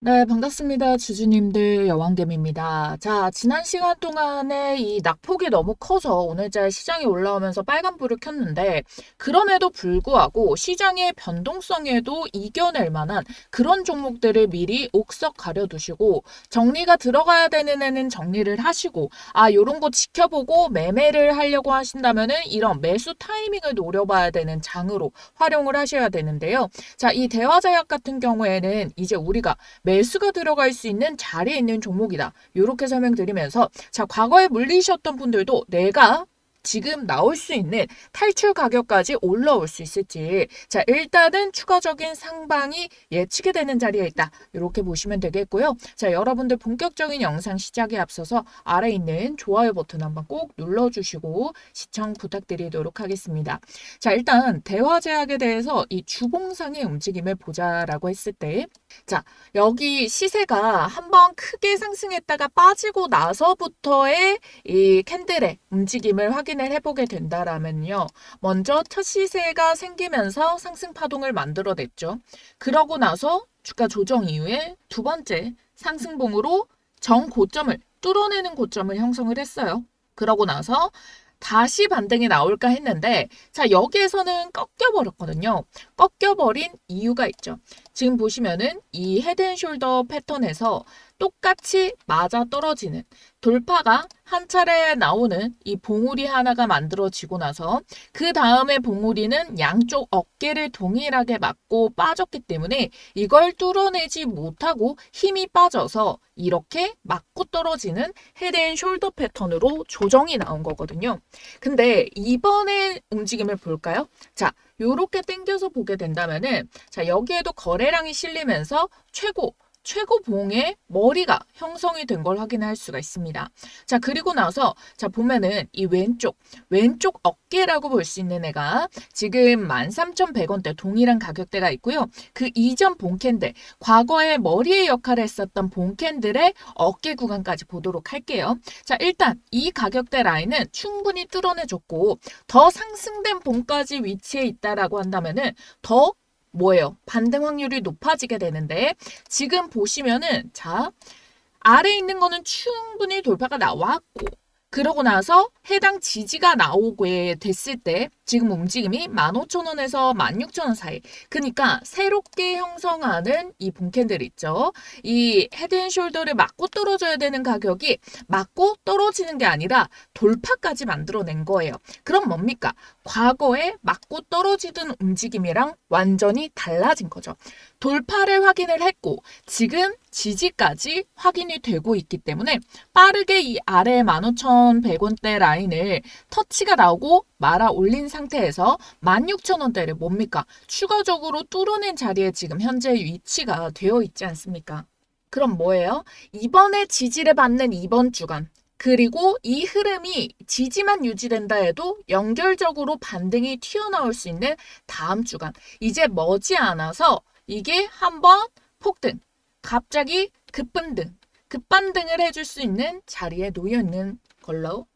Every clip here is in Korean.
네, 반갑습니다. 주주님들 여왕겜입니다. 자, 지난 시간 동안에 이 낙폭이 너무 커서 오늘자 시장이 올라오면서 빨간불을 켰는데, 그럼에도 불구하고 시장의 변동성에도 이겨낼 만한 그런 종목들을 미리 옥석 가려두시고, 정리가 들어가야 되는 애는 정리를 하시고, 아, 요런 거 지켜보고 매매를 하려고 하신다면은 이런 매수 타이밍을 노려봐야 되는 장으로 활용을 하셔야 되는데요. 자, 이 대화제약 같은 경우에는 이제 우리가 매수가 들어갈 수 있는 자리에 있는 종목이다. 이렇게 설명드리면서 자 과거에 물리셨던 분들도 내가 지금 나올 수 있는 탈출 가격까지 올라올 수 있을지. 자 일단은 추가적인 상방이 예측이 되는 자리에 있다. 이렇게 보시면 되겠고요. 자 여러분들 본격적인 영상 시작에 앞서서 아래 있는 좋아요 버튼 한번 꼭 눌러주시고 시청 부탁드리도록 하겠습니다. 자 일단 대화제약에 대해서 이 주봉상의 움직임을 보자라고 했을 때 자, 여기 시세가 한번 크게 상승했다가 빠지고 나서부터의 이 캔들의 움직임을 확인 을 해보게 된다라면요. 먼저 첫 시세가 생기면서 상승 파동을 만들어냈죠. 그러고 나서 주가 조정 이후에 두 번째 상승봉으로 정 고점을 뚫어내는 고점을 형성을 했어요. 그러고 나서 다시 반등이 나올까 했는데 자 여기에서는 꺾여버렸거든요. 꺾여버린 이유가 있죠. 지금 보시면은 이 헤드앤숄더 패턴에서 똑같이 맞아 떨어지는 돌파가 한 차례 나오는 이 봉우리 하나가 만들어지고 나서 그 다음에 봉우리는 양쪽 어깨를 동일하게 맞고 빠졌기 때문에 이걸 뚫어내지 못하고 힘이 빠져서 이렇게 맞고 떨어지는 헤드앤숄더 패턴으로 조정이 나온 거거든요. 근데 이번에 움직임을 볼까요? 자, 요렇게 당겨서 보게 된다면은 자, 여기에도 거래량이 실리면서 최고 최고 봉의 머리가 형성이 된 걸 확인할 수가 있습니다. 자, 그리고 나서 자, 보면은 이 왼쪽 왼쪽 어깨라고 볼 수 있는 애가 지금 13,100원대 동일한 가격대가 있고요. 그 이전 봉캔들 과거에 머리의 역할을 했었던 봉캔들의 어깨 구간까지 보도록 할게요. 자, 일단 이 가격대 라인은 충분히 뚫어내줬고 더 상승된 봉까지 위치해 있다라고 한다면은 더 뭐예요? 반등 확률이 높아지게 되는데 지금 보시면은 자 아래 있는 거는 충분히 돌파가 나왔고 그러고 나서 해당 지지가 나오게 됐을 때 지금 움직임이 15,000원에서 16,000원 사이. 그러니까 새롭게 형성하는 이 봉캔들 있죠. 이 헤드앤숄더를 맞고 떨어져야 되는 가격이 맞고 떨어지는 게 아니라 돌파까지 만들어낸 거예요. 그럼 뭡니까? 과거에 맞고 떨어지던 움직임이랑 완전히 달라진 거죠. 돌파를 확인을 했고 지금 지지까지 확인이 되고 있기 때문에 빠르게 이 아래 15,100원대 라인을 터치가 나오고 말아 올린 상태에서 16,000원대를 뭡니까? 추가적으로 뚫어낸 자리에 지금 현재 위치가 되어 있지 않습니까? 그럼 뭐예요? 이번에 지지를 받는 이번 주간 그리고 이 흐름이 지지만 유지된다 해도 연결적으로 반등이 튀어나올 수 있는 다음 주간 이제 머지않아서 이게 한번 폭등 갑자기 급반등, 급반등을 해줄 수 있는 자리에 놓여 있는 걸로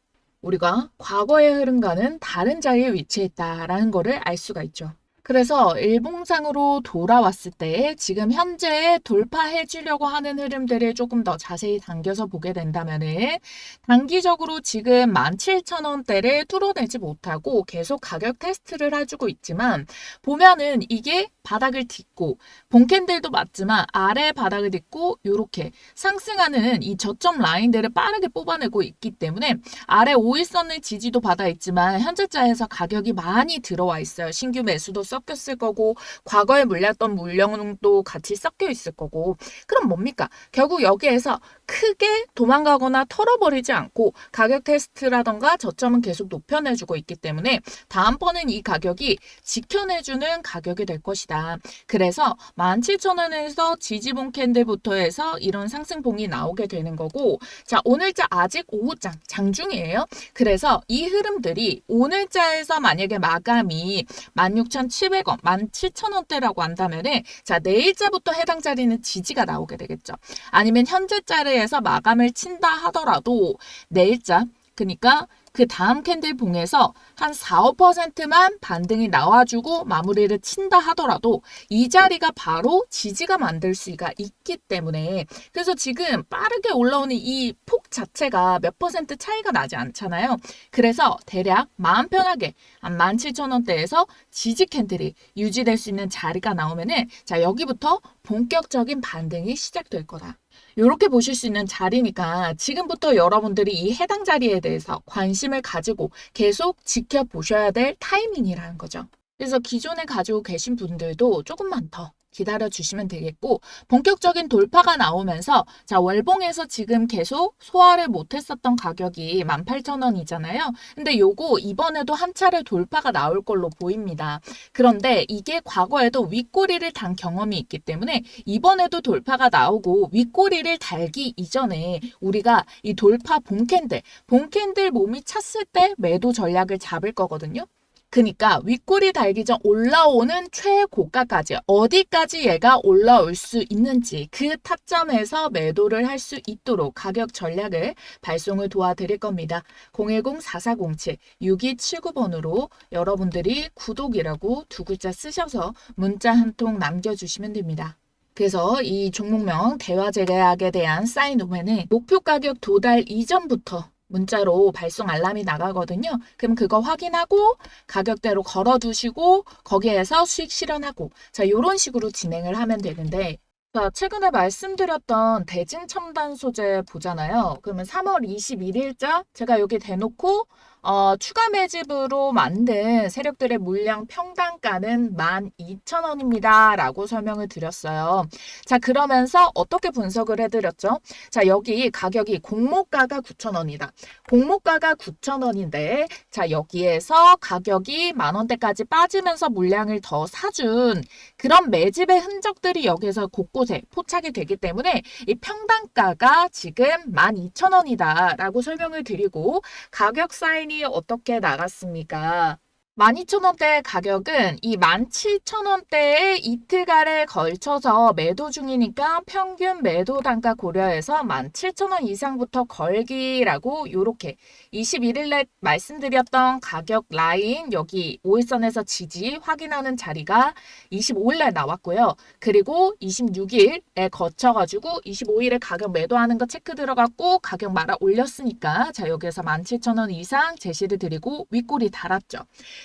우리가 과거의 흐름과는 다른 자리에 위치했다라는 것을 알 수가 있죠. 그래서 일봉상으로 돌아왔을 때 지금 현재 돌파해 주려고 하는 흐름들을 조금 더 자세히 당겨서 보게 된다면 은 단기적으로 지금 17,000원대를 뚫어내지 못하고 계속 가격 테스트를 해주고 있지만 보면은 이게 바닥을 딛고 본캔들도 맞지만 아래 바닥을 딛고 이렇게 상승하는 이 저점 라인들을 빠르게 뽑아내고 있기 때문에 아래 5일선을 지지도 받아 있지만 현재자에서 가격이 많이 들어와 있어요. 신규 매수도 섞였을 거고 과거에 물렸던 물량도 같이 섞여 있을 거고 그럼 뭡니까? 결국 여기에서 크게 도망가거나 털어버리지 않고 가격 테스트라던가 저점은 계속 높여내주고 있기 때문에 다음번엔 이 가격이 지켜내주는 가격이 될 것이다. 그래서 17,000원에서 지지봉 캔들부터 해서 이런 상승봉이 나오게 되는 거고 자 오늘자 아직 오후장 장중이에요. 그래서 이 흐름들이 오늘자에서 만약에 마감이 16,700원, 17,000원대라고 한다면은 자 내일자부터 해당 자리는 지지가 나오게 되겠죠. 아니면 현재 자 리에서 마감을 친다 하더라도 내일자 그러니까 그 다음 캔들 봉에서 한 4, 5%만 반등이 나와주고 마무리를 친다 하더라도 이 자리가 바로 지지가 만들 수가 있기 때문에 그래서 지금 빠르게 올라오는 이 폭 자체가 몇 퍼센트 차이가 나지 않잖아요. 그래서 대략 마음 편하게 한 17,000원대에서 지지 캔들이 유지될 수 있는 자리가 나오면은 자 여기부터 본격적인 반등이 시작될 거다. 이렇게 보실 수 있는 자리니까 지금부터 여러분들이 이 해당 자리에 대해서 관심을 가지고 계속 지켜보셔야 될 타이밍이라는 거죠. 그래서 기존에 가지고 계신 분들도 조금만 더 기다려 주시면 되겠고 본격적인 돌파가 나오면서 자 월봉에서 지금 계속 소화를 못했었던 가격이 18,000원이잖아요. 근데 요거 이번에도 한 차례 돌파가 나올 걸로 보입니다. 그런데 이게 과거에도 윗꼬리를 단 경험이 있기 때문에 이번에도 돌파가 나오고 윗꼬리를 달기 이전에 우리가 이 돌파 본캔들 본캔들 몸이 찼을 때 매도 전략을 잡을 거거든요. 그니까 윗꼬리 달기 전 올라오는 최고가까지 어디까지 얘가 올라올 수 있는지 그 타점에서 매도를 할 수 있도록 가격 전략을 발송을 도와드릴 겁니다. 010-4407-6279번으로 여러분들이 구독이라고 두 글자 쓰셔서 문자 한 통 남겨주시면 됩니다. 그래서 이 종목명 대화제 계약에 대한 사인 오면은 목표 가격 도달 이전부터 문자로 발송 알람이 나가거든요. 그럼 그거 확인하고 가격대로 걸어두시고 거기에서 수익 실현하고 자 이런 식으로 진행을 하면 되는데 자 최근에 말씀드렸던 대진 첨단 소재 보잖아요. 그러면 3월 21일자 제가 여기 대놓고 어, 추가 매집으로 만든 세력들의 물량 평단가는 12,000원입니다. 라고 설명을 드렸어요. 자, 그러면서 어떻게 분석을 해드렸죠? 자, 여기 가격이 공모가가 9,000원이다. 공모가가 9,000원인데, 자, 여기에서 가격이 만원대까지 빠지면서 물량을 더 사준 그런 매집의 흔적들이 여기서 곳곳에 포착이 되기 때문에 이 평단가가 지금 12,000원이다. 라고 설명을 드리고, 가격 사인 이 어떻게 나갔습니까? 12,000원대 가격은 이 17,000원대에 이틀간에 걸쳐서 매도 중이니까 평균 매도 단가 고려해서 17,000원 이상부터 걸기라고 이렇게 21일에 말씀드렸던 가격 라인 여기 5일선에서 지지 확인하는 자리가 25일날 나왔고요. 그리고 26일에 거쳐가지고 25일에 가격 매도하는 거 체크 들어갔고 가격 말아 올렸으니까 자 여기에서 17,000원 이상 제시를 드리고 윗골이 달았죠.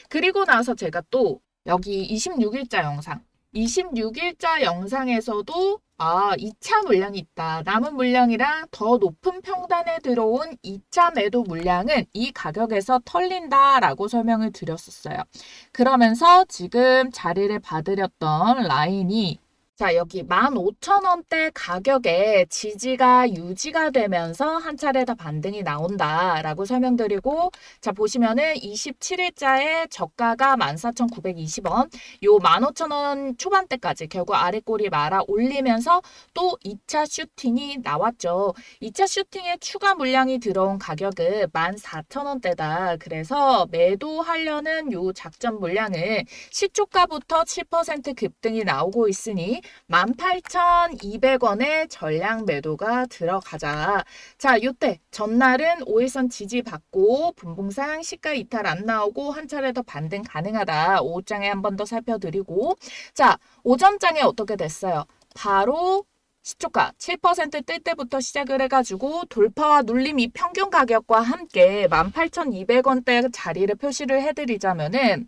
그리고 나서 제가 또 여기 26일자 영상 26일자 영상에서도 아, 2차 물량이 있다. 남은 물량이랑 더 높은 평단에 들어온 2차 매도 물량은 이 가격에서 털린다라고 설명을 드렸었어요. 그러면서 지금 자리를 받으렸던 라인이 자, 여기 15,000원대 가격에 지지가 유지가 되면서 한 차례 더 반등이 나온다라고 설명드리고 자, 보시면은 27일자에 저가가 14,920원, 요 15,000원 초반대까지 결국 아래 꼬리 말아 올리면서 또 2차 슈팅이 나왔죠. 2차 슈팅에 추가 물량이 들어온 가격은 14,000원대다. 그래서 매도하려는 요 작전 물량을 시초가부터 7% 급등이 나오고 있으니 18,200원의 전량 매도가 들어가자. 자, 요때 전날은 5일선 지지 받고 분봉상 시가 이탈 안 나오고 한 차례 더 반등 가능하다. 오후장에 한 번 더 살펴드리고 자, 오전장에 어떻게 됐어요? 바로 시초가 7%뜰 때부터 시작을 해가지고 돌파와 눌림 이 평균 가격과 함께 18,200원대 자리를 표시를 해드리자면은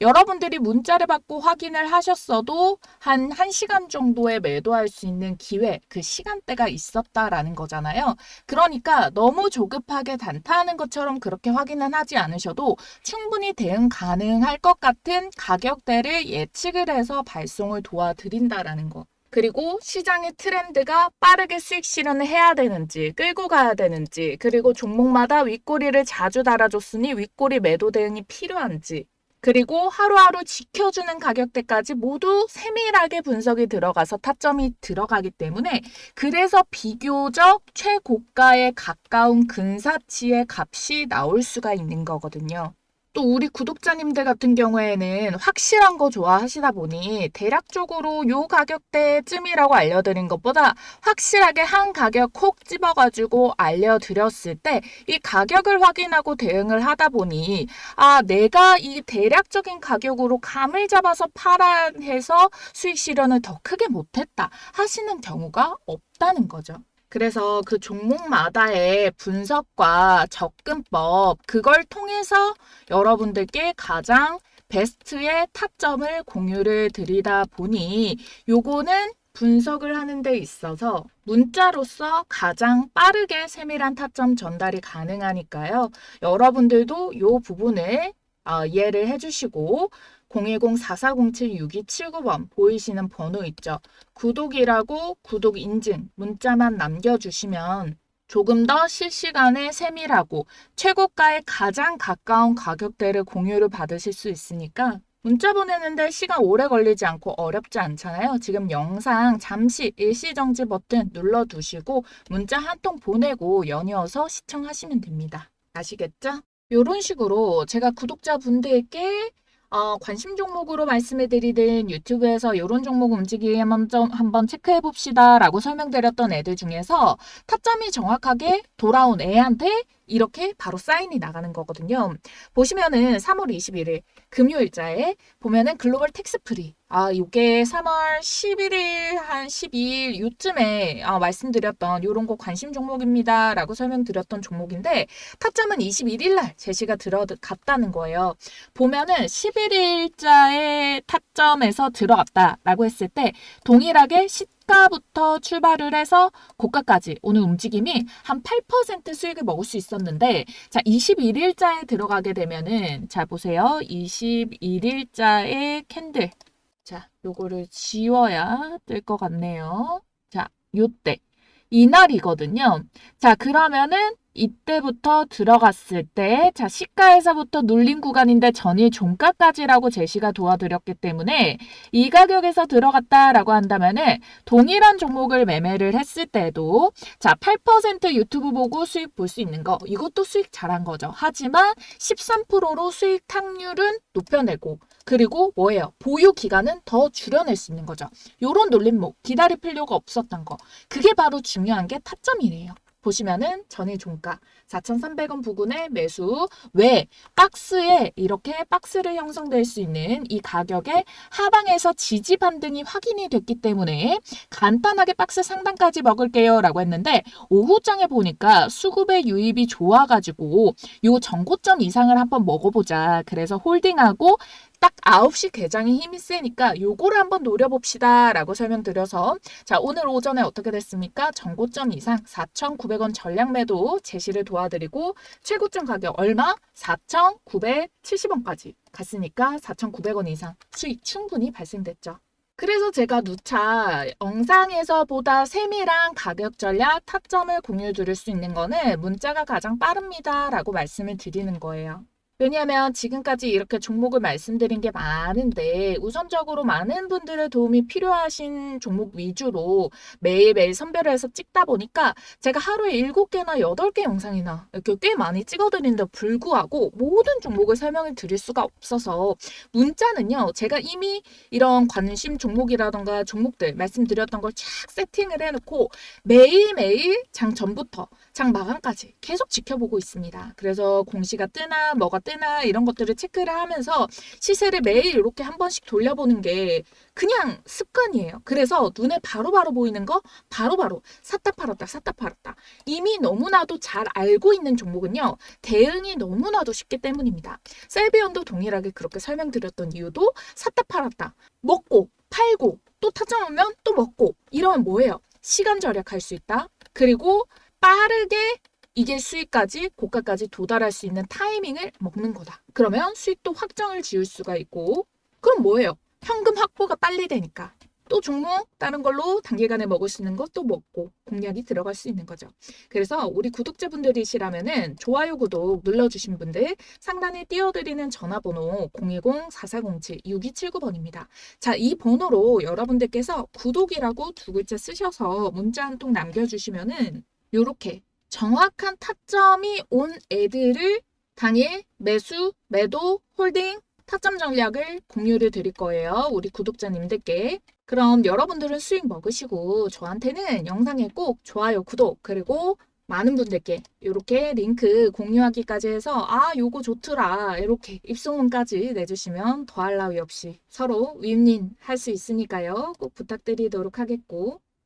여러분들이 문자를 받고 확인을 하셨어도 한 1시간 정도에 매도할 수 있는 기회, 그 시간대가 있었다라는 거잖아요. 그러니까 너무 조급하게 단타하는 것처럼 그렇게 확인은 하지 않으셔도 충분히 대응 가능할 것 같은 가격대를 예측을 해서 발송을 도와드린다라는 거. 그리고 시장의 트렌드가 빠르게 수익 실현을 해야 되는지 끌고 가야 되는지 그리고 종목마다 윗꼬리를 자주 달아줬으니 윗꼬리 매도 대응이 필요한지 그리고 하루하루 지켜주는 가격대까지 모두 세밀하게 분석이 들어가서 타점이 들어가기 때문에 그래서 비교적 최고가에 가까운 근사치의 값이 나올 수가 있는 거거든요. 또 우리 구독자님들 같은 경우에는 확실한 거 좋아하시다 보니 대략적으로 요 가격대쯤이라고 알려드린 것보다 확실하게 한 가격 콕 집어가지고 알려드렸을 때 이 가격을 확인하고 대응을 하다 보니 아 내가 이 대략적인 가격으로 감을 잡아서 팔아 해서 수익 실현을 더 크게 못했다 하시는 경우가 없다는 거죠. 그래서 그 종목마다의 분석과 접근법, 그걸 통해서 여러분들께 가장 베스트의 타점을 공유를 드리다 보니 요거는 분석을 하는 데 있어서 문자로서 가장 빠르게 세밀한 타점 전달이 가능하니까요. 여러분들도 요 부분을 어, 이해를 해주시고 010-4407-6279번 보이시는 번호 있죠. 구독이라고 구독 인증 문자만 남겨주시면 조금 더 실시간에 세밀하고 최고가에 가장 가까운 가격대를 공유를 받으실 수 있으니까 문자 보내는데 시간 오래 걸리지 않고 어렵지 않잖아요. 지금 영상 잠시 일시정지 버튼 눌러두시고 문자 한 통 보내고 연이어서 시청하시면 됩니다. 아시겠죠? 이런 식으로 제가 구독자분들께 어, 관심 종목으로 말씀해 드리든 유튜브에서 이런 종목 움직임 한번, 한번 체크해 봅시다 라고 설명드렸던 애들 중에서 타점이 정확하게 돌아온 애한테 이렇게 바로 사인이 나가는 거거든요. 보시면은 3월 21일 금요일자에 보면은 글로벌 텍스 프리. 아, 이게 3월 11일 한 12일 요쯤에 아, 말씀드렸던 요런 거 관심 종목입니다. 라고 설명드렸던 종목인데 타점은 21일 날 제시가 들어갔다는 거예요. 보면은 11일자의 타점에서 들어갔다라고 했을 때 동일하게 시 가부터 출발을 해서 고가까지. 오는 움직임이 한 8% 수익을 먹을 수 있었는데 자 21일자에 들어가게 되면은 자 보세요. 21일자의 캔들. 자 요거를 지워야 될 것 같네요. 자 요때. 이날이거든요. 자 그러면은 이때부터 들어갔을 때, 자, 시가에서부터 눌림 구간인데 전일 종가까지라고 제시가 도와드렸기 때문에 이 가격에서 들어갔다라고 한다면은 동일한 종목을 매매를 했을 때도 자, 8% 유튜브 보고 수익 볼 수 있는 거, 이것도 수익 잘한 거죠. 하지만 13%로 수익 탁률은 높여내고 그리고 뭐예요? 보유 기간은 더 줄여낼 수 있는 거죠. 요런 놀림목, 기다릴 필요가 없었던 거. 그게 바로 중요한 게 타점이래요. 보시면은 전일 종가 4,300원 부근의 매수 왜 박스에 이렇게 박스를 형성될 수 있는 이 가격에 하방에서 지지 반등이 확인이 됐기 때문에 간단하게 박스 상단까지 먹을게요 라고 했는데 오후장에 보니까 수급의 유입이 좋아가지고 요 전고점 이상을 한번 먹어보자. 그래서 홀딩하고 딱 9시 개장이 힘이 세니까 요거를 한번 노려봅시다 라고 설명드려서 자 오늘 오전에 어떻게 됐습니까? 전고점 이상 4,900원 전량 매도 제시를 도와드리고 최고점 가격 얼마? 4,970원까지 갔으니까 4,900원 이상 수익 충분히 발생됐죠. 그래서 제가 누차 영상에서 보다 세밀한 가격 전략 타점을 공유 드릴 수 있는 거는 문자가 가장 빠릅니다 라고 말씀을 드리는 거예요. 왜냐하면 지금까지 이렇게 종목을 말씀드린 게 많은데 우선적으로 많은 분들의 도움이 필요하신 종목 위주로 매일매일 선별을 해서 찍다 보니까 제가 하루에 7개나 8개 영상이나 이렇게 꽤 많이 찍어드리는데 불구하고 모든 종목을 설명을 드릴 수가 없어서 문자는요 제가 이미 이런 관심 종목이라던가 종목들 말씀드렸던 걸 쫙 세팅을 해놓고 매일매일 장 전부터 장 마감까지 계속 지켜보고 있습니다. 그래서 공시가 뜨나 뭐가 뜨나 이런 것들을 체크를 하면서 시세를 매일 이렇게 한 번씩 돌려보는 게 그냥 습관이에요. 그래서 눈에 바로바로 바로 보이는 거 바로바로 바로 샀다 팔았다 샀다 팔았다. 이미 너무나도 잘 알고 있는 종목은요. 대응이 너무나도 쉽기 때문입니다. 셀비언도 동일하게 그렇게 설명드렸던 이유도 샀다 팔았다. 먹고 팔고 또 타점 오면 또 먹고 이러면 뭐예요? 시간 절약할 수 있다. 그리고 빠르게 이게 수익까지 고가까지 도달할 수 있는 타이밍을 먹는 거다. 그러면 수익도 확정을 지을 수가 있고 그럼 뭐예요? 현금 확보가 빨리 되니까 또 종목 다른 걸로 단기간에 먹을 수 있는 것도 먹고 공략이 들어갈 수 있는 거죠. 그래서 우리 구독자분들이시라면은 좋아요 구독 눌러주신 분들 상단에 띄워드리는 전화번호 010-4407-6279번입니다. 자, 이 번호로 여러분들께서 구독이라고 두 글자 쓰셔서 문자 한 통 남겨주시면은 요렇게 정확한 타점이 온 애들을 당일 매수, 매도, 홀딩, 타점 전략을 공유를 드릴 거예요. 우리 구독자님들께. 그럼 여러분들은 수익 먹으시고 저한테는 영상에 꼭 좋아요, 구독, 그리고 많은 분들께 이렇게 링크 공유하기까지 해서 아 요거 좋더라 이렇게 입소문까지 내주시면 더할 나위 없이 서로 윈윈 할 수 있으니까요 꼭 부탁드리도록 하겠고